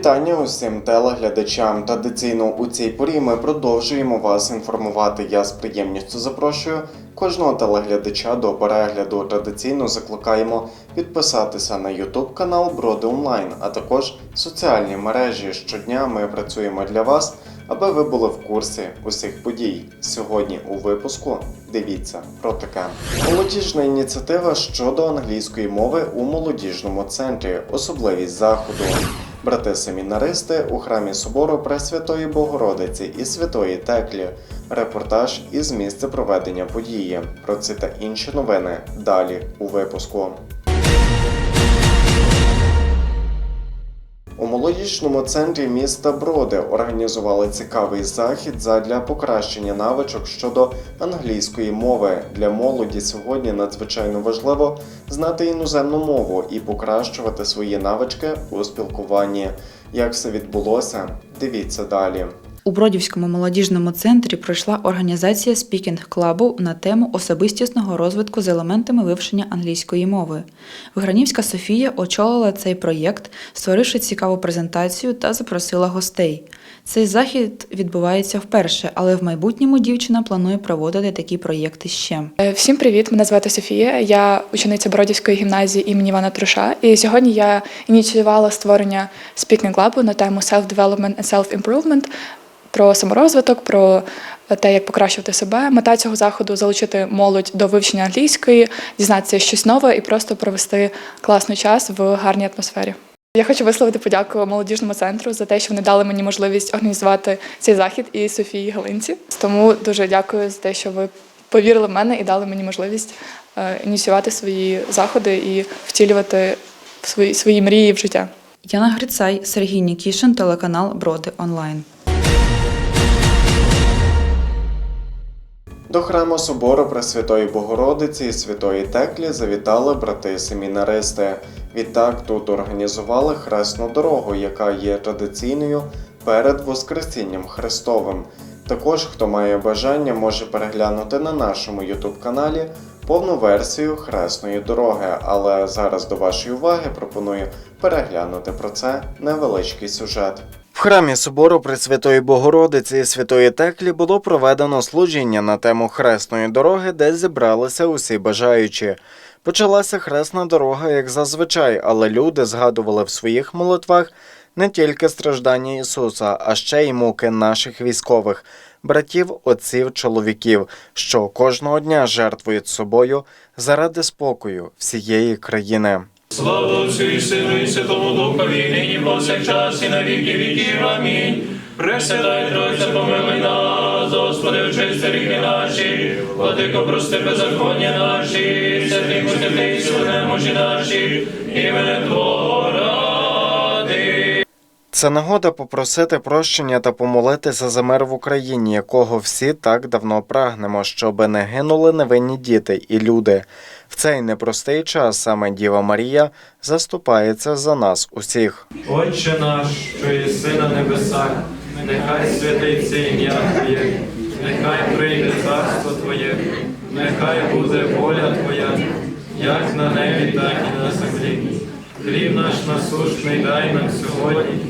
Вітання усім телеглядачам. Традиційно у цій порі ми продовжуємо вас інформувати. Я з приємністю запрошую кожного телеглядача до перегляду. Традиційно закликаємо підписатися на YouTube канал Броди Онлайн, а також соціальні мережі. Щодня ми працюємо для вас, аби ви були в курсі усіх подій. Сьогодні у випуску дивіться про таке. Молодіжна ініціатива щодо англійської мови у молодіжному центрі, особливість заходу. Брати семінаристи у храмі собору Пресвятої Богородиці і Святої Теклі. Репортаж із місця проведення події. Про це та інші новини далі у випуску. У молодіжному центрі міста Броди організували цікавий захід задля покращення навичок щодо англійської мови. Для молоді сьогодні надзвичайно важливо знати іноземну мову і покращувати свої навички у спілкуванні. Як все відбулося, дивіться далі. У Бродівському молодіжному центрі пройшла організація спікінг клабу на тему особистісного розвитку з елементами вивчення англійської мови. Вигранівська Софія очолила цей проєкт, створивши цікаву презентацію та запросила гостей. Цей захід відбувається вперше, але в майбутньому дівчина планує проводити такі проєкти ще. Е, Всім привіт! Мене звати Софія. Я учениця Бородівської гімназії імені Івана Труша. І сьогодні я ініціювала створення спікінг лабу на тему self-development and self-improvement, про саморозвиток, про те, як покращувати себе. Мета цього заходу залучити молодь до вивчення англійської, дізнатися щось нове і просто провести класний час в гарній атмосфері. Я хочу висловити подяку молодіжному центру за те, що вони дали мені можливість організувати цей захід і Софії Галинці. Тому дуже дякую за те, що ви повірили в мене і дали мені можливість е, ініціювати свої заходи і втілювати свої, свої мрії в життя. Яна Грицай, Сергій Нікішин, телеканал Броди Онлайн. До храму собору Пресвятої Богородиці і Святої Теклі завітали брати семінаристи. Відтак тут організували хресну дорогу, яка є традиційною перед Воскресінням Христовим. Також, хто має бажання, може переглянути на нашому youtube каналі повну версію хресної дороги. Але зараз до вашої уваги пропоную переглянути про це невеличкий сюжет. В храмі собору Пресвятої Богородиці і Святої Теклі було проведено служіння на тему хресної дороги, де зібралися усі бажаючі. Почалася хресна дорога, як зазвичай, але люди згадували в своїх молитвах не тільки страждання Ісуса, а ще й муки наших військових, братів, отців, чоловіків, що кожного дня жертвують собою заради спокою всієї країни. Слава Отцю і Сину і Святому Духові, нині повсякчас і на віки віків. Амінь. Пресвятай Тройця, помилуй нас, Господи, очисти ріки наші, Владико, прости беззаконня наші, святий мутити сили немощі наші, іменем Твого. Це нагода попросити прощення та помолитися за мир в Україні, якого всі так давно прагнемо, щоби не гинули невинні діти і люди. В цей непростий час саме Діва Марія заступається за нас усіх. Отче наш, що єси на небесах, нехай святиться ім'я Твоє, нехай прийде царство Твоє, нехай буде воля Твоя, як на небі, так і на землі. Хліб наш насущний дай нам сьогодні,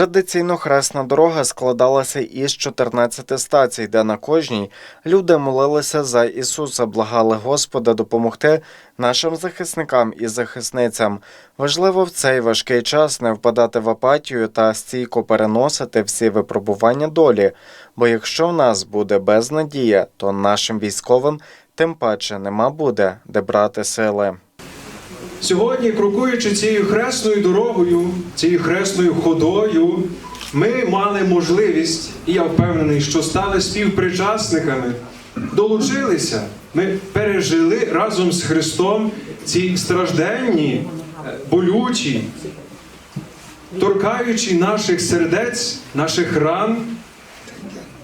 Традиційно хресна дорога складалася із 14 стацій, де на кожній люди молилися за Ісуса, благали Господа допомогти нашим захисникам і захисницям. Важливо в цей важкий час не впадати в апатію та стійко переносити всі випробування долі. Бо якщо в нас буде безнадія, то нашим військовим тим паче нема буде де брати сили. Сьогодні, крокуючи цією хресною дорогою, цією хресною ходою, ми мали можливість, і я впевнений, що стали співпричасниками, долучилися, ми пережили разом з Христом ці стражденні, е, болючі, торкаючи наших сердець, наших ран,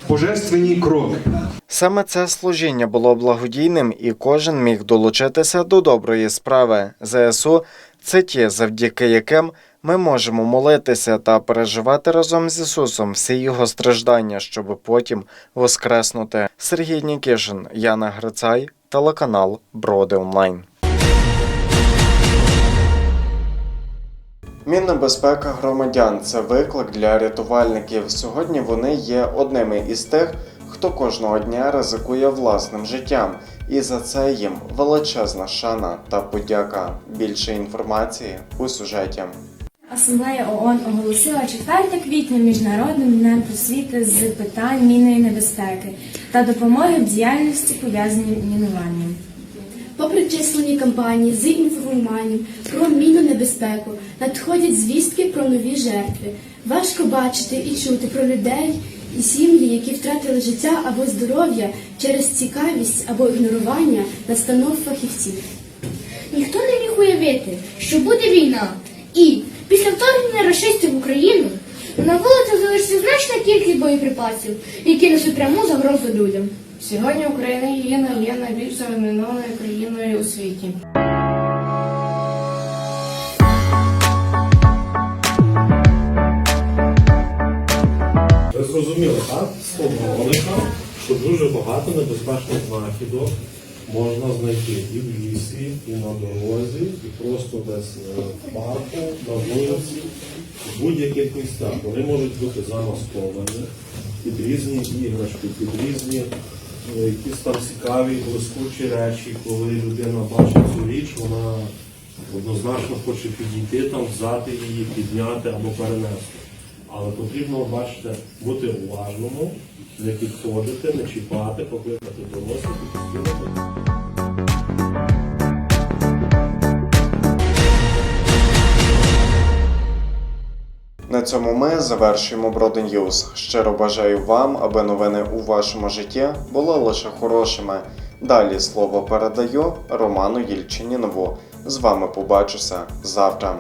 божественні кроки. Саме це служіння було благодійним, і кожен міг долучитися до доброї справи. ЗСУ це ті, завдяки яким ми можемо молитися та переживати разом з Ісусом всі його страждання, щоб потім воскреснути. Сергій Нікішин, Яна Грицай, телеканал Броди Онлайн. Мінна безпека громадян це виклик для рятувальників. Сьогодні вони є одними із тих, хто кожного дня ризикує власним життям, і за це їм величезна шана та подяка. Більше інформації у сюжеті. Асамблея ООН оголосила 4 квітня міжнародним днем просвіти з питань мінної небезпеки та допомоги в діяльності пов'язаній мінуванням. Попри численні кампанії з інформуванням про мінну небезпеку, надходять звістки про нові жертви. Важко бачити і чути про людей і сім'ї, які втратили життя або здоров'я через цікавість або ігнорування настанов фахівців. Ніхто не міг уявити, що буде війна. І після вторгнення рашистів в Україну на вулицях залишиться значна кількість боєприпасів, які несуть пряму загрозу людям. Сьогодні Україна є, є найбільш замінованою країною у світі. Зрозуміли, так? З Логіка, що дуже багато небезпечних знахідок можна знайти і в лісі, і на дорозі, і просто десь е, в парку, на вулиці, в будь-яких місцях. Вони можуть бути замасковані під різні іграшки, під різні е, якісь там цікаві, блискучі речі, коли людина бачить цю річ, вона однозначно хоче підійти там, взяти її, підняти або перенести. Але потрібно, бачите, бути уважному, не підходити, не чіпати, покликати дорослих і. На цьому ми завершуємо Броди Ньюз. Щиро бажаю вам, аби новини у вашому житті були лише хорошими. Далі слово передаю Роману Єльчинінову. З вами побачуся завтра.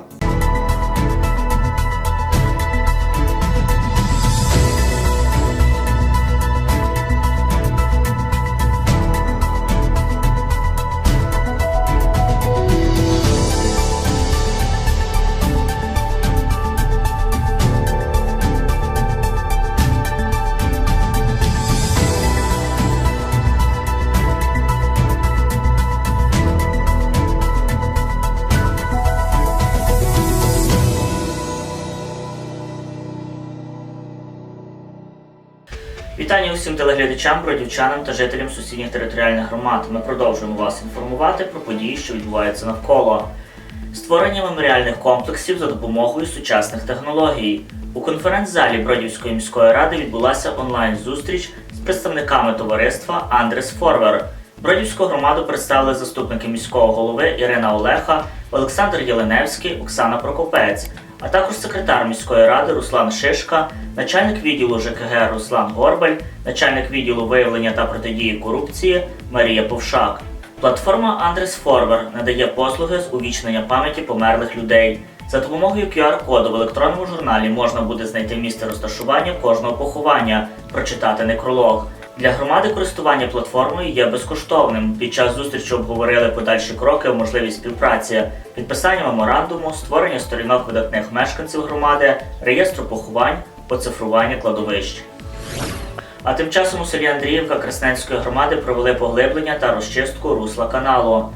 Телеглядачам, бродівчанам та жителям сусідніх територіальних громад. Ми продовжуємо вас інформувати про події, що відбуваються навколо. Створення меморіальних комплексів за допомогою сучасних технологій. У конференц-залі Бродівської міської ради відбулася онлайн-зустріч з представниками товариства Андрес Форвер. Бродівську громаду представили заступники міського голови Ірина Олеха, Олександр Єленевський, Оксана Прокопець, а також секретар міської ради Руслан Шишка, начальник відділу ЖКГ Руслан Горбаль, начальник відділу виявлення та протидії корупції Марія Повшак. Платформа Андрес Форвер надає послуги з увічнення пам'яті померлих людей. За допомогою QR-коду в електронному журналі можна буде знайти місце розташування кожного поховання, прочитати некролог. Для громади користування платформою є безкоштовним. Під час зустрічі обговорили подальші кроки, можливість співпраці, підписання меморандуму, створення сторінок видатних мешканців громади, реєстру поховань, оцифрування кладовищ. А тим часом у селі Андріївка Красненської громади провели поглиблення та розчистку русла каналу.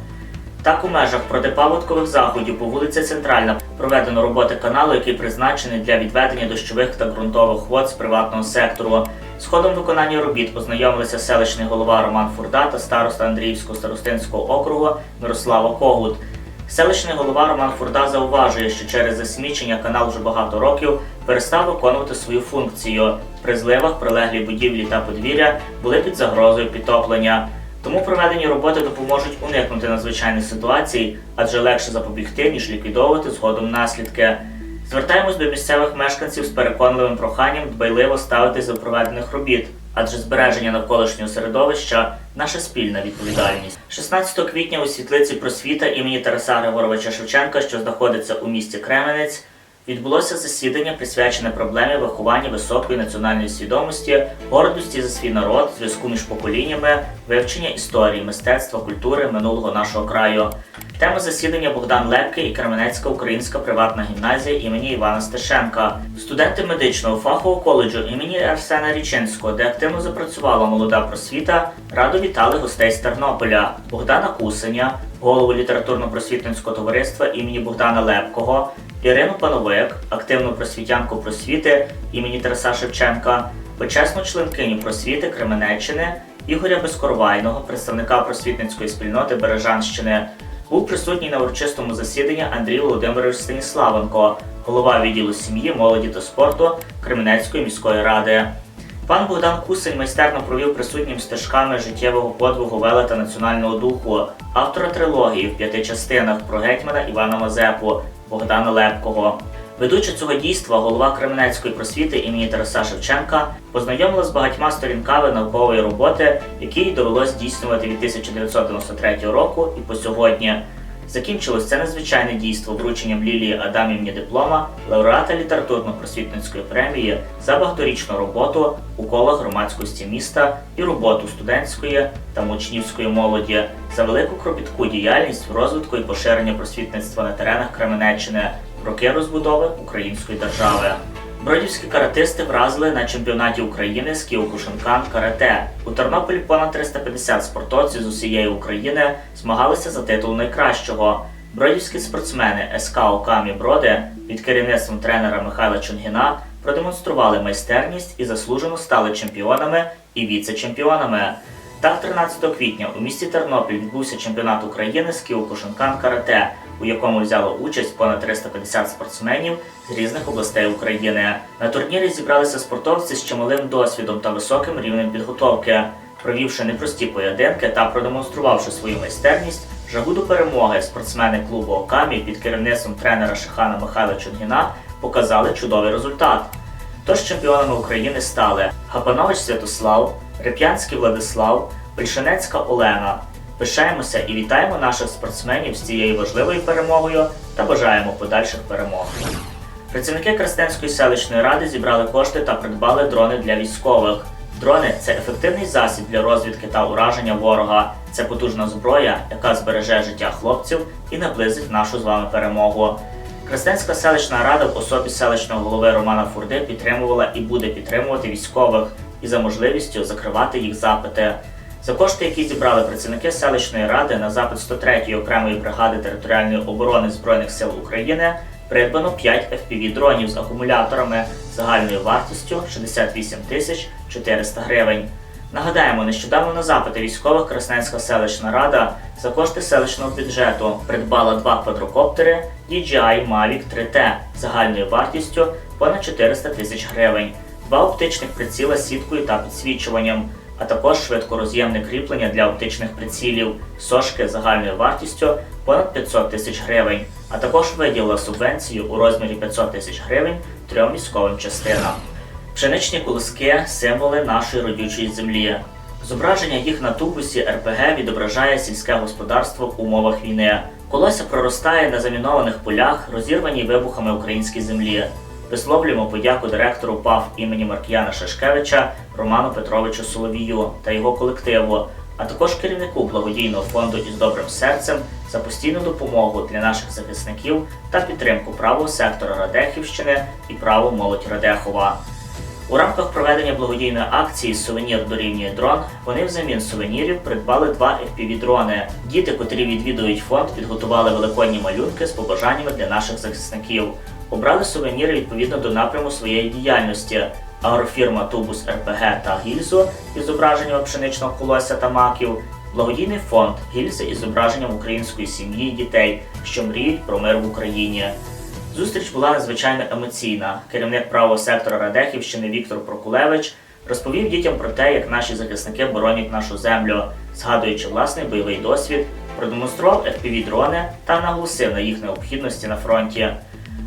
Так, у межах протипаводкових заходів по вулиці Центральна проведено роботи каналу, який призначений для відведення дощових та ґрунтових вод з приватного сектору. З ходом виконання робіт познайомилися селищний голова Роман Фурда та староста Андріївського старостинського округу Мирослава Когут. Селищний голова Роман Фурда зауважує, що через засмічення канал вже багато років перестав виконувати свою функцію. При зливах прилеглі будівлі та подвір'я були під загрозою підтоплення. Тому проведені роботи допоможуть уникнути надзвичайних ситуацій, адже легше запобігти, ніж ліквідовувати згодом наслідки. Звертаємось до місцевих мешканців з переконливим проханням дбайливо ставитись до проведених робіт, адже збереження навколишнього середовища наша спільна відповідальність. 16 квітня у світлиці просвіта імені Тараса Григоровича Шевченка, що знаходиться у місті Кременець, відбулося засідання, присвячене проблемі виховання високої національної свідомості, гордості за свій народ, зв'язку між поколіннями, вивчення історії, мистецтва, культури минулого нашого краю. Тема засідання Богдан Лепки і Кременецька українська приватна гімназія імені Івана Стешенка. Студенти медичного фахового коледжу імені Арсена Річинського, де активно запрацювала молода просвіта, радо вітали гостей з Тернополя Богдана Кусеня, голову літературно-просвітницького товариства імені Богдана Лепкого, Ірину Пановик, активну просвітянку просвіти імені Тараса Шевченка, почесну членкиню просвіти Кременеччини, Ігоря Безкорвайного, представника просвітницької спільноти Бережанщини. Був присутній на урочистому засіданні Андрій Володимирович Станіславенко, голова відділу сім'ї, молоді та спорту Кременецької міської ради. Пан Богдан Кусень майстерно провів присутнім стежками життєвого подвигу вела та національного духу, автора трилогії в п'яти частинах про гетьмана Івана Мазепу Богдана Лепкого. Ведуча цього дійства, голова Кременецької просвіти імені Тараса Шевченка, познайомила з багатьма сторінками наукової роботи, які їй довелось здійснювати від 1993 року і по сьогодні. Закінчилось це незвичайне дійство врученням Лілії Адамівні диплома лауреата літературно-просвітницької премії за багаторічну роботу у колах громадськості міста і роботу студентської та учнівської молоді за велику кропітку діяльність в розвитку і поширення просвітництва на теренах Кременеччини в роки розбудови української держави. Бродівські каратисти вразили на чемпіонаті України з Кіокушинкан карате. У Тернополі понад 350 спортовців з усієї України змагалися за титул найкращого. Бродівські спортсмени СК Окамі Броди під керівництвом тренера Михайла Чунгіна продемонстрували майстерність і заслужено стали чемпіонами і віце-чемпіонами. Так, 13 квітня у місті Тернопіль відбувся чемпіонат України з Кіокушинкан карате, у якому взяло участь понад 350 спортсменів з різних областей України. На турнірі зібралися спортовці з чималим досвідом та високим рівнем підготовки. Провівши непрості поєдинки та продемонструвавши свою майстерність, жагу до перемоги спортсмени клубу Окамі під керівництвом тренера Шихана Михайла Чунгіна показали чудовий результат. Тож чемпіонами України стали Гапанович Святослав, Реп'янський Владислав, Пельшинецька Олена. Пишаємося і вітаємо наших спортсменів з цією важливою перемогою та бажаємо подальших перемог. Працівники Красненської селищної ради зібрали кошти та придбали дрони для військових. Дрони це ефективний засіб для розвідки та ураження ворога. Це потужна зброя, яка збереже життя хлопців і наблизить нашу з вами перемогу. Красненська селищна рада в особі селищного голови Романа Фурди підтримувала і буде підтримувати військових і за можливістю закривати їх запити. За кошти, які зібрали працівники селищної ради на запит 103-ї окремої бригади територіальної оборони Збройних сил України, придбано 5 FPV-дронів з акумуляторами загальною вартістю 68 тисяч 400 гривень. Нагадаємо, нещодавно на запити військових Красненська селищна рада за кошти селищного бюджету придбала два квадрокоптери DJI Mavic 3T загальною вартістю понад 400 тисяч гривень, два оптичних приціла з сіткою та підсвічуванням, а також швидкороз'ємне кріплення для оптичних прицілів, сошки загальною вартістю понад 500 тисяч гривень, а також виділила субвенцію у розмірі 500 тисяч гривень трьом військовим частинам. Пшеничні колоски символи нашої родючої землі. Зображення їх на тубусі РПГ відображає сільське господарство в умовах війни. Колося проростає на замінованих полях, розірваній вибухами українській землі. Висловлюємо подяку директору ПАФ імені Маркіяна Шашкевича Роману Петровичу Соловію та його колективу, а також керівнику благодійного фонду із добрим серцем за постійну допомогу для наших захисників та підтримку правого сектора Радехівщини і право молодь Радехова. У рамках проведення благодійної акції Сувенір дорівнює дрон вони взамін сувенірів придбали два FPV-дрони. Діти, котрі відвідують фонд, підготували великодні малюнки з побажаннями для наших захисників. Обрали сувеніри відповідно до напряму своєї діяльності. Агрофірма Тубус РПГ та Гільзу із зображенням пшеничного колося та маків, благодійний фонд Гільзи із зображенням української сім'ї і дітей, що мріють про мир в Україні. Зустріч була надзвичайно емоційна. Керівник правого сектора Радехівщини Віктор Прокулевич розповів дітям про те, як наші захисники боронять нашу землю, згадуючи власний бойовий досвід, продемонстрував FPV-дрони та наголосив на їх необхідності на фронті.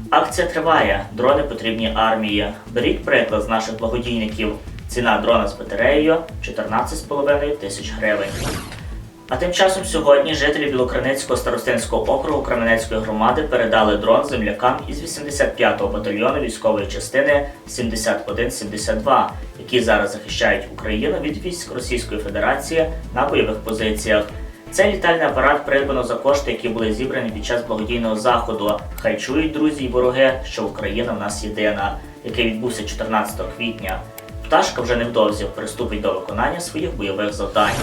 Акція триває, дрони потрібні армії. Беріть приклад з наших благодійників. Ціна дрона з батареєю 14,5 тисяч гривень. А тим часом сьогодні жителі Білокриницького старостинського округу Кременецької громади передали дрон землякам із 85-го батальйону військової частини 7172, які зараз захищають Україну від військ Російської Федерації на бойових позиціях. Цей літальний апарат придбано за кошти, які були зібрані під час благодійного заходу. Хай чують друзі і вороги, що Україна в нас єдина, який відбувся 14 квітня. Пташка вже невдовзі приступить до виконання своїх бойових завдань.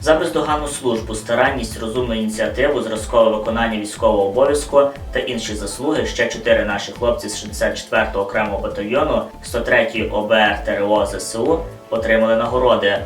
За бездоганну службу, старанність, розумну ініціативу, зразкове виконання військового обов'язку та інші заслуги ще чотири наші хлопці з 64-го окремого батальйону 103-ї ОБР ТРО ЗСУ отримали нагороди.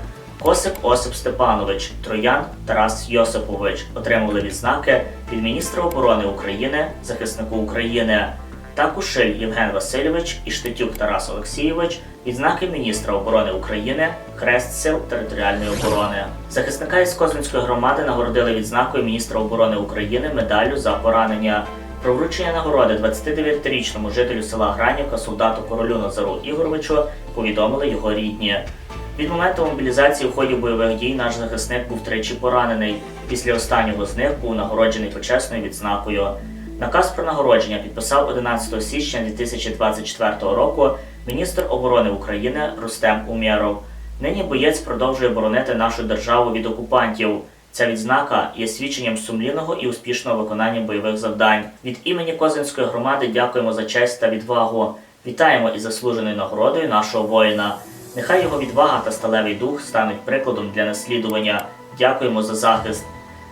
Косик Осип Степанович, Троян Тарас Йосипович отримали відзнаки від міністра оборони України, захиснику України та Кушиль Євген Васильович і Штетюк Тарас Олексійович відзнаки міністра оборони України, Хрест Сил територіальної оборони. Захисника із Козинської громади нагородили відзнакою міністра оборони України медаллю за поранення. Про вручення нагороди 29-річному жителю села Гранівка солдату королю Назару Ігоровичу повідомили його рідні. Від моменту мобілізації в ході бойових дій наш захисник був тричі поранений. Після останнього з них був нагороджений почесною відзнакою. Наказ про нагородження підписав 11 січня 2024 року міністр оборони України Рустем Умєров. Нині боєць продовжує боронити нашу державу від окупантів. Ця відзнака є свідченням сумлінного і успішного виконання бойових завдань. Від імені Козинської громади дякуємо за честь та відвагу. Вітаємо із заслуженою нагородою нашого воїна. Нехай його відвага та сталевий дух стануть прикладом для наслідування. Дякуємо за захист.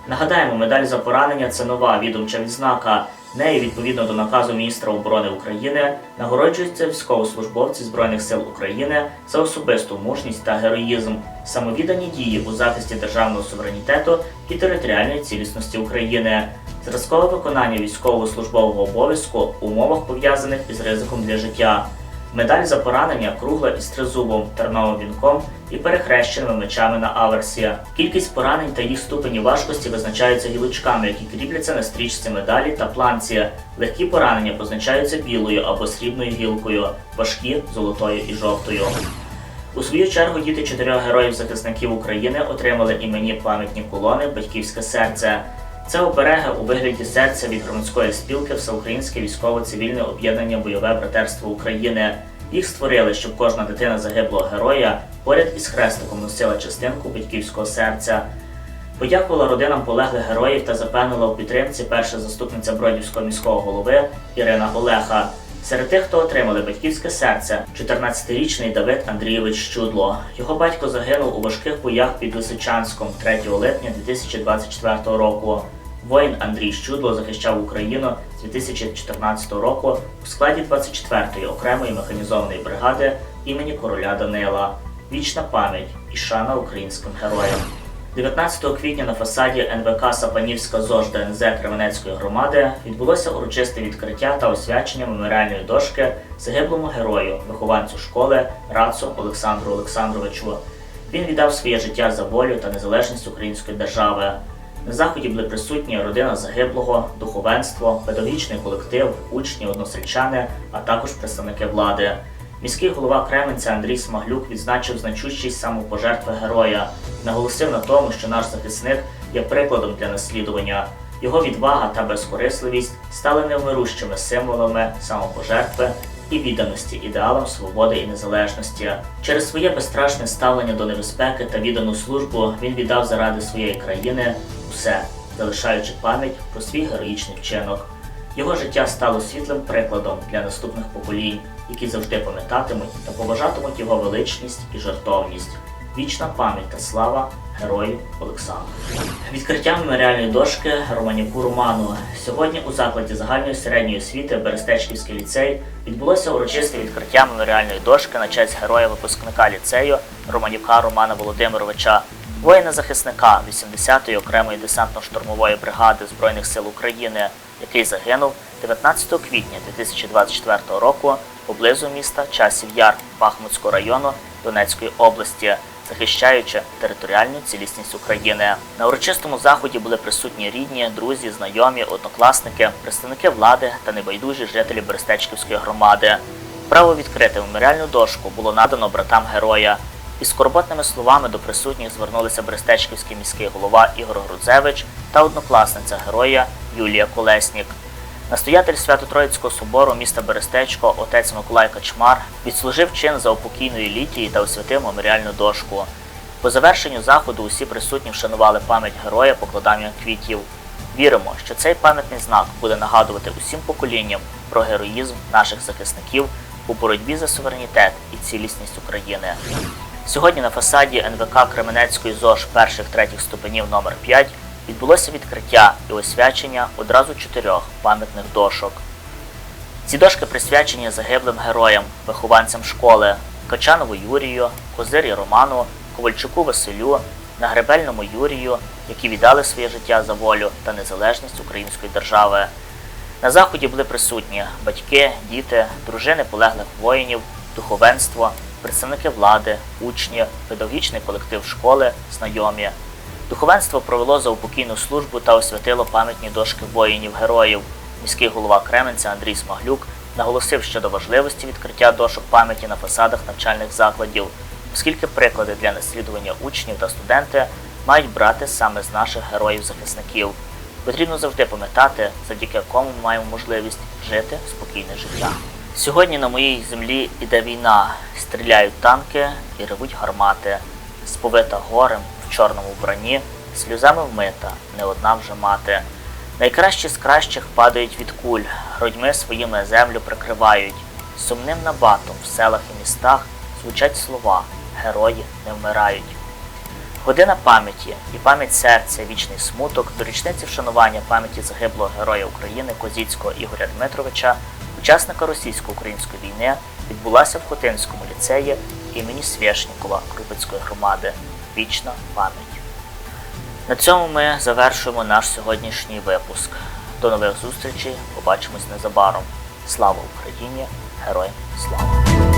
Нагадаємо, медаль за поранення це нова відомча відзнака. Нею, відповідно до наказу міністра оборони України, нагороджуються військовослужбовці Збройних сил України за особисту мужність та героїзм, самовіддані дії у захисті державного суверенітету і територіальної цілісності України, зразкове виконання військового службового обов'язку у умовах пов'язаних із ризиком для життя. Медаль за поранення кругла із тризубом, терновим вінком і перехрещеними мечами на аверсі. Кількість поранень та їх ступені важкості визначаються гілочками, які кріпляться на стрічці медалі та планці. Легкі поранення позначаються білою або срібною гілкою, важкі золотою і жовтою. У свою чергу діти чотирьох героїв-захисників України отримали іменні пам'ятні колони Батьківське серце. Це обереги у вигляді серця від громадської спілки Всеукраїнське військово-цивільне об'єднання Бойове братерство України. Їх створили, щоб кожна дитина загиблого героя поряд із хрестиком носила частинку батьківського серця. Подякувала родинам полеглих героїв та запевнила у підтримці перша заступниця Бродівського міського голови Ірина Олеха. Серед тих, хто отримали батьківське серце, 14-річний Давид Андрійович Щудло. Його батько загинув у важких боях під Лисичанськом 3 липня 2024 року. Воїн Андрій Щудло захищав Україну з 2014 року у складі 24-ї окремої механізованої бригади імені короля Данила. Вічна пам'ять і шана українським героям. 19 квітня на фасаді НВК Сапанівська ЗОЖ ДНЗ Кременецької громади відбулося урочисте відкриття та освячення меморіальної дошки загиблому герою, вихованцю школи Рацу Олександру Олександровичу. Він віддав своє життя за волю та незалежність української держави. На заході були присутні родина загиблого, духовенство, педагогічний колектив, учні, односельчани, а також представники влади. Міський голова Кременця Андрій Смаглюк відзначив значущість самопожертви героя, наголосив на тому, що наш захисник є прикладом для наслідування. Його відвага та безкорисливість стали невмирущими символами самопожертви і відданості ідеалам свободи і незалежності. Через своє безстрашне ставлення до небезпеки та віддану службу він віддав заради своєї країни усе, залишаючи пам'ять про свій героїчний вчинок. Його життя стало світлим прикладом для наступних поколінь, які завжди пам'ятатимуть та поважатимуть його величність і жертовність. Вічна пам'ять та слава герою Олександру. Відкриття меморіальної дошки Романюку Роману. Сьогодні у закладі загальної середньої освіти Берестечківський ліцей відбулося урочисте відкриття меморіальної дошки на честь героя випускника ліцею Романюка Романа Володимировича, воїна-захисника 80-ї окремої десантно-штурмової бригади Збройних сил України, який загинув 19 квітня 2024 року поблизу міста Часів Яр Бахмутського району Донецької області, захищаючи територіальну цілісність України. На урочистому заході були присутні рідні, друзі, знайомі, однокласники, представники влади та небайдужі жителі Берестечківської громади. Право відкрити меморіальну дошку було надано братам героя, Із скорботними словами до присутніх звернулися Брестечківський міський голова Ігор Грудзевич та однокласниця героя Юлія Колеснік. Настоятель Свято-Троїцького собору міста Берестечко, отець Миколай Качмар, відслужив чин за упокійної літії та освятив меморіальну дошку. По завершенню заходу усі присутні вшанували пам'ять героя покладанням квітів. Віримо, що цей пам'ятний знак буде нагадувати усім поколінням про героїзм наших захисників у боротьбі за суверенітет і цілісність України. Сьогодні на фасаді НВК Кременецької ЗОЖ перших третіх ступенів номер 5 відбулося відкриття і освячення одразу чотирьох пам'ятних дошок. Ці дошки присвячені загиблим героям, вихованцям школи Качанову Юрію, Козирі Роману, Ковальчуку Василю, Нагребельному Юрію, які віддали своє життя за волю та незалежність української держави. На заході були присутні батьки, діти, дружини полеглих воїнів, духовенство, представники влади, учні, педагогічний колектив школи, знайомі. Духовенство провело заупокійну службу та освятило пам'ятні дошки воїнів-героїв. Міський голова Кременця Андрій Смаглюк наголосив щодо важливості відкриття дошок пам'яті на фасадах навчальних закладів, оскільки приклади для наслідування учнів та студенти мають брати саме з наших героїв-захисників. Потрібно завжди пам'ятати, завдяки якому ми маємо можливість жити спокійне життя. Сьогодні на моїй землі іде війна, стріляють танки і ревуть гармати, сповита горем в чорному вбранні, сльозами вмита, не одна вже мати. Найкращі з кращих падають від куль, грудьми своїми землю прикривають. Сумним набатом в селах і містах звучать слова Герої не вмирають. Година пам'яті і пам'ять серця, вічний смуток до річниці вшанування пам'яті загиблого героя України Козіцького Ігоря Дмитровича, учасника російсько-української війни, відбулася в Хотинському ліцеї імені Свєшнікова Крупецької громади. Вічна пам'ять. На цьому ми завершуємо наш сьогоднішній випуск. До нових зустрічей. Побачимось незабаром. Слава Україні! Героям слава!